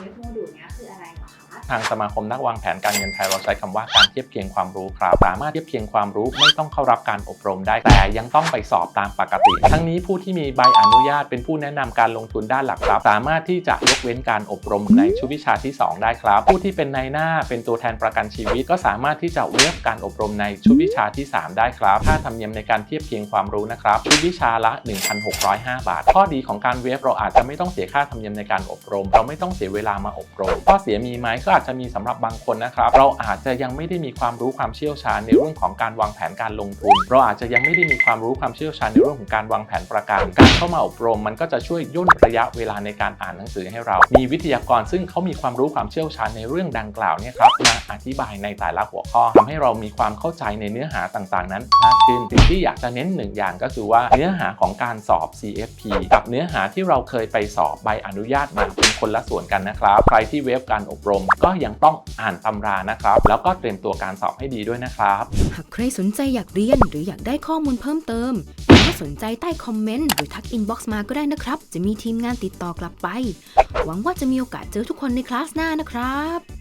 เว็บโมดูลเนี้ยคืออะไรเหรอคะ ทางสมาคมนักวางแผนการเงินไทยเราใช้คำว่าการเทียบเคียงความรู้ครับ สามารถเทียบเคียงความรู้ไม่ต้องเข้ารับการอบรมได้ แต่ยังต้องไปสอบตามปกติ ทั้งนี้ผู้ที่มีใบอนุญาตเป็นผู้แนะนำการลงทุนด้านหลักทรัพย์สามารถที่จะยกเว้นการอบรมในชุดวิชาที่ 2 ได้ครับ ผู้ที่เป็นนายหน้าเป็นตัวแทนประกันชีวิต ก็สามารถที่จะเวฟการอบรมในชุดวิชาที่ 3 ได้ครับค่าธรรมเนียมในการเทียบเคียงความรู้นะครับชุดวิชาละ 1,605 บาท ข้อดีของการเวฟเราอาจจะไม่ต้องเสียค่าธรรมเนียมในการอบรม เราไม่ต้องเสียเวลามาอบรมข้อเสียมีไหมก็อาจจะมีสำหรับบางคนนะครับ เราอาจจะยังไม่ได้มีความรู้ความเชี่ยวชาญในเรื่องของการวางแผนการลงทุน เราอาจจะยังไม่ได้มีความรู้ความเชี่ยวชาญในเรื่องของการวางแผนประกันการเข้ามาอบรม มันก็จะช่วยย่นระยะเวลาในการอ่านหนังสือให้เรา มีวิทยากรซึ่งเขามีความรู้ความเชี่ยวชาญในเรื่องดังกล่าวเนี่ยครับมาอธิบายในแต่ละหัวข้อทำให้เรามีความเข้าใจในเนื้อหาต่างๆ นั้นมากขึ้นสิ่งที่อยากจะเน้นหนึ่งอย่างก็คือว่าเนื้อหาของการสอบ CFP กับเนื้อหาที่เราเคยไปสอบใบอนุญาตมาเป็นคนละส่วนกันนะครับใครที่เว็บการอบรม ก็ยังต้องอ่านตำรานะครับ แล้วก็เตรียมตัวการสอบให้ดีด้วยนะครับ หากใครสนใจอยากเรียนหรืออยากได้ข้อมูลเพิ่มเติมพิมพ์ให้สนใจใต้คอมเมนต์หรือทักอินบ็อกซ์มาก็ได้นะครับ จะมีทีมงานติดต่อกลับไป หวังว่าจะมีโอกาสเจอทุกคนในคลาสหน้านะครับ